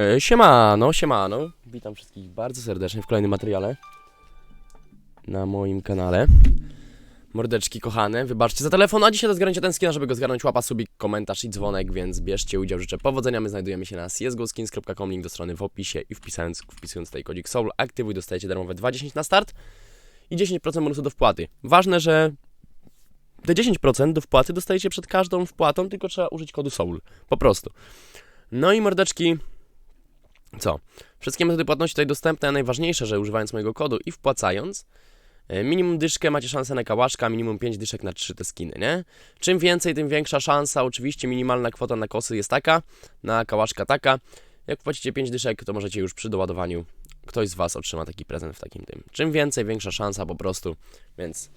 E, siemano, siemano. Witam wszystkich bardzo serdecznie w kolejnym materiale na moim kanale. Mordeczki kochane, wybaczcie za telefon, a dzisiaj do zgarnięcia skin, żeby go zgarnąć łapa, subik, komentarz i dzwonek, więc bierzcie udział, życzę powodzenia. My znajdujemy się na csgoskins.com, link do strony w opisie i wpisując, wpisując tutaj kodzik SOUL, aktywuj, dostajecie darmowe 2,10 na start i 10% bonusu do wpłaty. Ważne, że te 10% do wpłaty dostajecie przed każdą wpłatą, tylko trzeba użyć kodu SOUL, po prostu. No i mordeczki, co? Wszystkie metody płatności tutaj dostępne, a najważniejsze, że używając mojego kodu i wpłacając, e, minimum dyszkę macie szansę na kałaszka, minimum 5 dyszek na 3 te skiny, nie? Czym więcej, tym większa szansa. Oczywiście minimalna kwota na kosy jest taka, na kałaszka taka. Jak płacicie 5 dyszek, to możecie już przy doładowaniu ktoś z Was otrzyma taki prezent w takim tym. Czym więcej, większa szansa po prostu, więc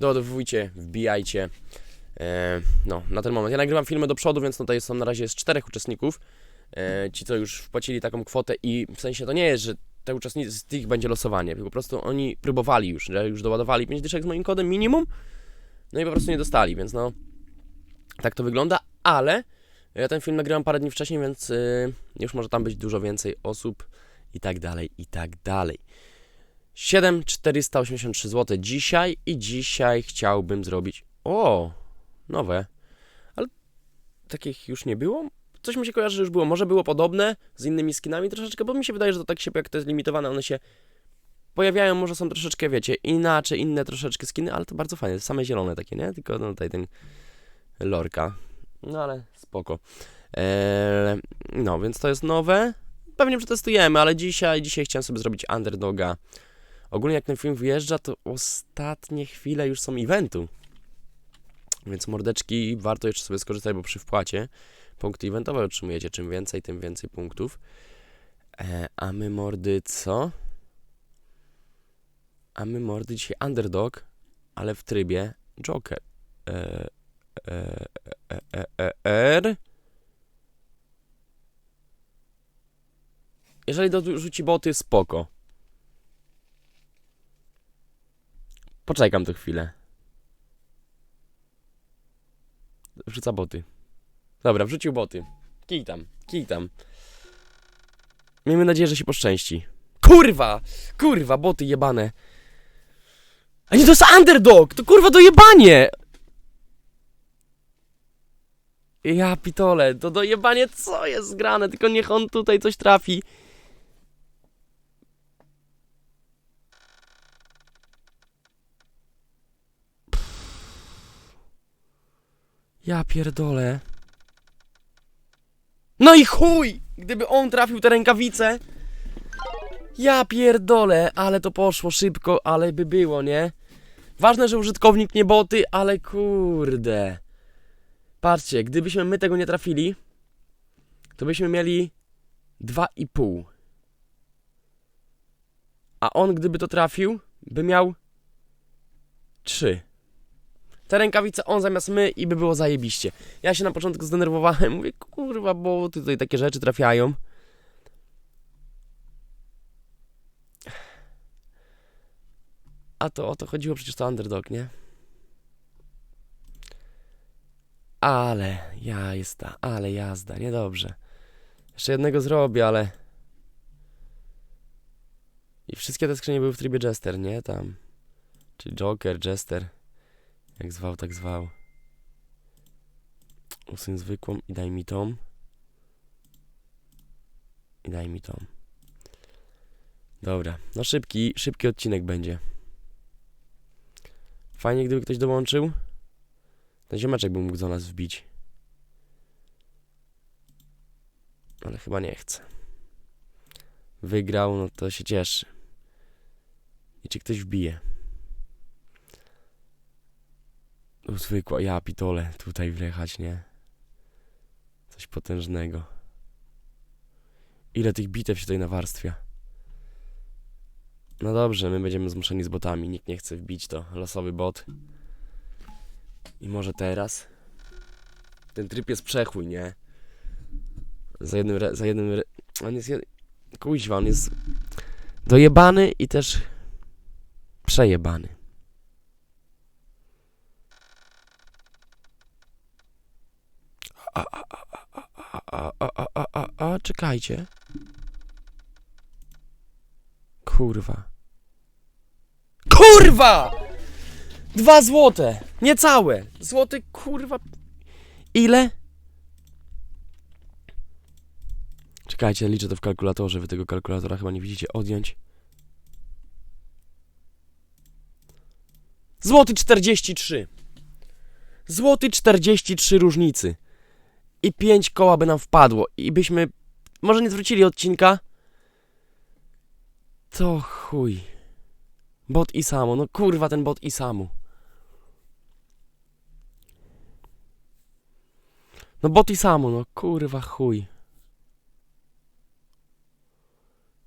doładowujcie, wbijajcie. E, no, na ten moment. Ja nagrywam filmy do przodu, więc tutaj są na razie z czterech uczestników. E, ci, co już wpłacili taką kwotę i w sensie to nie jest, że te uczestnicy z tych będzie losowanie, po prostu oni próbowali już, że już doładowali 5 dyszek z moim kodem minimum, no i po prostu nie dostali, więc no tak to wygląda, ale ja ten film nagrywam parę dni wcześniej, więc y, już może tam być dużo więcej osób i tak dalej, i tak dalej. 7483 zł dzisiaj i dzisiaj chciałbym zrobić, o, nowe, ale takich już nie było? Coś mi się kojarzy, że już było. Może było podobne z innymi skinami troszeczkę, bo mi się wydaje, że to tak się, jak to jest limitowane, one się pojawiają, może są troszeczkę, wiecie, inaczej, inne troszeczkę skiny, ale to bardzo fajne, same zielone takie, nie? Tylko no, tutaj ten lorka. No ale spoko. Eee, no, więc to jest nowe. Pewnie przetestujemy, ale dzisiaj, dzisiaj chciałem sobie zrobić underdoga. Ogólnie jak ten film wyjeżdża, to ostatnie chwile już są eventu. Więc mordeczki warto jeszcze sobie skorzystać, bo przy wpłacie punkty eventowe otrzymujecie. Czym więcej, tym więcej punktów. E, a my mordy co? A my mordy dzisiaj underdog, ale w trybie Joker. E, e, e, e, e, R. Jeżeli dorzuci boty, spoko. Poczekam tu chwilę. Wrzuca boty. Dobra, wrzucił boty. Kij tam, kij tam. Miejmy nadzieję, że się poszczęści. Kurwa! Kurwa, boty jebane. A nie, to jest underdog! To kurwa dojebanie! Ja pitole, to dojebanie co jest zgrane, tylko niech on tutaj coś trafi. Ja pierdolę. No i chuj! Gdyby on trafił te rękawice. Ja pierdolę, ale to poszło szybko, ale by było, nie? Ważne, że użytkownik nie boty, ale kurde. Patrzcie, gdybyśmy my tego nie trafili, to byśmy mieli 2,5. A on, gdyby to trafił, by miał 3 te rękawice on zamiast my i by było zajebiście. Ja się na początku zdenerwowałem, mówię, kurwa, bo tutaj takie rzeczy trafiają. A to o to chodziło przecież to underdog, nie? Ale ja ale jazda, niedobrze. Jeszcze jednego zrobię, ale... I wszystkie te skrzynie były w trybie Jester, nie? Tam. Czyli Joker, Jester. Jak zwał, tak zwał. Usuń zwykłą i daj mi tą. I daj mi tą. Dobra, no szybki, szybki odcinek będzie. Fajnie, gdyby ktoś dołączył. Ten ziomeczek by mógł do nas wbić. Ale chyba nie chce. Wygrał, no to się cieszy. I czy ktoś wbije? No, zwykła, ja pitole, tutaj wjechać, nie? Coś potężnego. Ile tych bitew się tutaj nawarstwia. No dobrze, my będziemy zmuszeni z botami. Nikt nie chce wbić to. Losowy bot. I może teraz? Ten tryb jest przechój, nie? Za jednym, re, za jednym, re, on jest, jed... kuźwa, on jest dojebany i też przejebany. A, a, a, a, a, a, a, a, a, czekajcie. Kurwa. KURWA! Dwa złote! Niecałe! Złoty, kurwa. Ile? Czekajcie, liczę to w kalkulatorze. Wy tego kalkulatora chyba nie widzicie. Odjąć. Złoty 43. Złoty 43 różnicy. I 5 koła by nam wpadło. I byśmy może nie zwrócili odcinka. To chuj. Bot i samo. No kurwa ten bot i samu. No bot i samo. No kurwa chuj.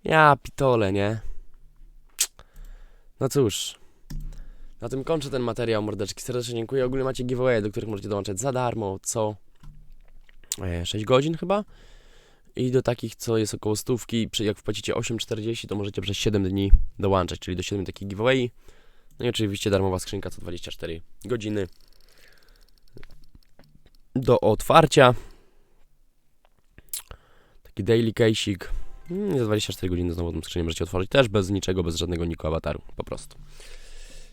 Ja pitole, nie? No cóż. Na tym kończę ten materiał, mordeczki. Serdecznie dziękuję. Ogólnie macie giveaway, do których możecie dołączać za darmo, co 6 godzin chyba. I do takich, co jest około stówki, jak wpłacicie 8,40, to możecie przez 7 dni dołączać, czyli do 7 takich giveaway. No i oczywiście darmowa skrzynka co 24 godziny do otwarcia. Taki daily case'ik. Mm, Za 24 godziny znowu tą skrzynię możecie otworzyć też bez niczego, bez żadnego niku awataru, po prostu.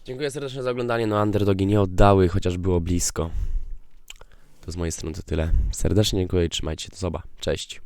Dziękuję serdecznie za oglądanie. No, underdogi nie oddały, chociaż było blisko. To z mojej strony to tyle. Serdecznie dziękuję i trzymajcie się. Do zoba. Cześć.